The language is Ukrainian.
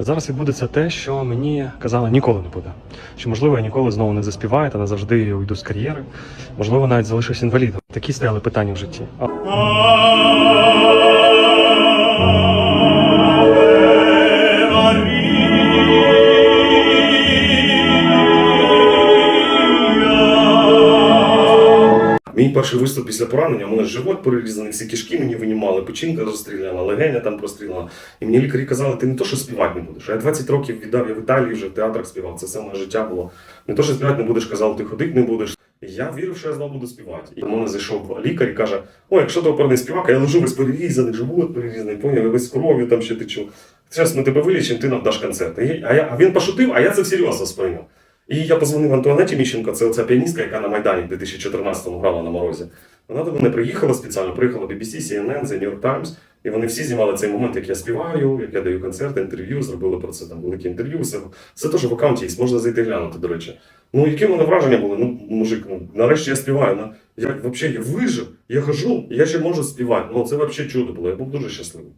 Зараз відбудеться те, що мені казали ніколи не буде. Що можливо я ніколи знову не заспіваю та назавжди уйду з кар'єри. Можливо, навіть залишусь інвалідом. Такі стояли питання в житті. Мій перший виступ після поранення, у мене живот перерізаний, всі кишки мені винімали, печінка розстріляна, легеня там простріляна. І мені лікарі казали, ти не то, що співати не будеш. Я 20 років віддав, я в Італії вже в театрах співав, це все моє життя було. Не то, що співати не будеш, казали, ти ходити не будеш. Я вірив, що я знову буду співати. І до мене зайшов лікар і каже: О, якщо ти оперний співак, я лежу весь перерізаний, живот перерізаний, поняв, я весь кров'ю там ще течу. Зараз ми тебе вилічимо, ти нам даш концерт. А, я, а він пошутив, а я це всерйоз сприйняв. І я позвонив Антуанеті Міщенко, це оця піаністка, яка на Майдані в 2014-му грала на морозі. Вона до мене приїхала спеціально, приїхала BBC, CNN, The New York Times, і вони всі знімали цей момент, як я співаю, як я даю концерти, інтерв'ю, зробили про це там велике інтерв'ю. Все, все теж в аккаунті є, можна зайти глянути, до речі. Ну, які в мене враження були? Ну, мужик, ну, нарешті я співаю. Ну, я взагалі я вижив, я хожу, я ще можу співати. Ну, це взагалі чудо було, я був дуже щасливий.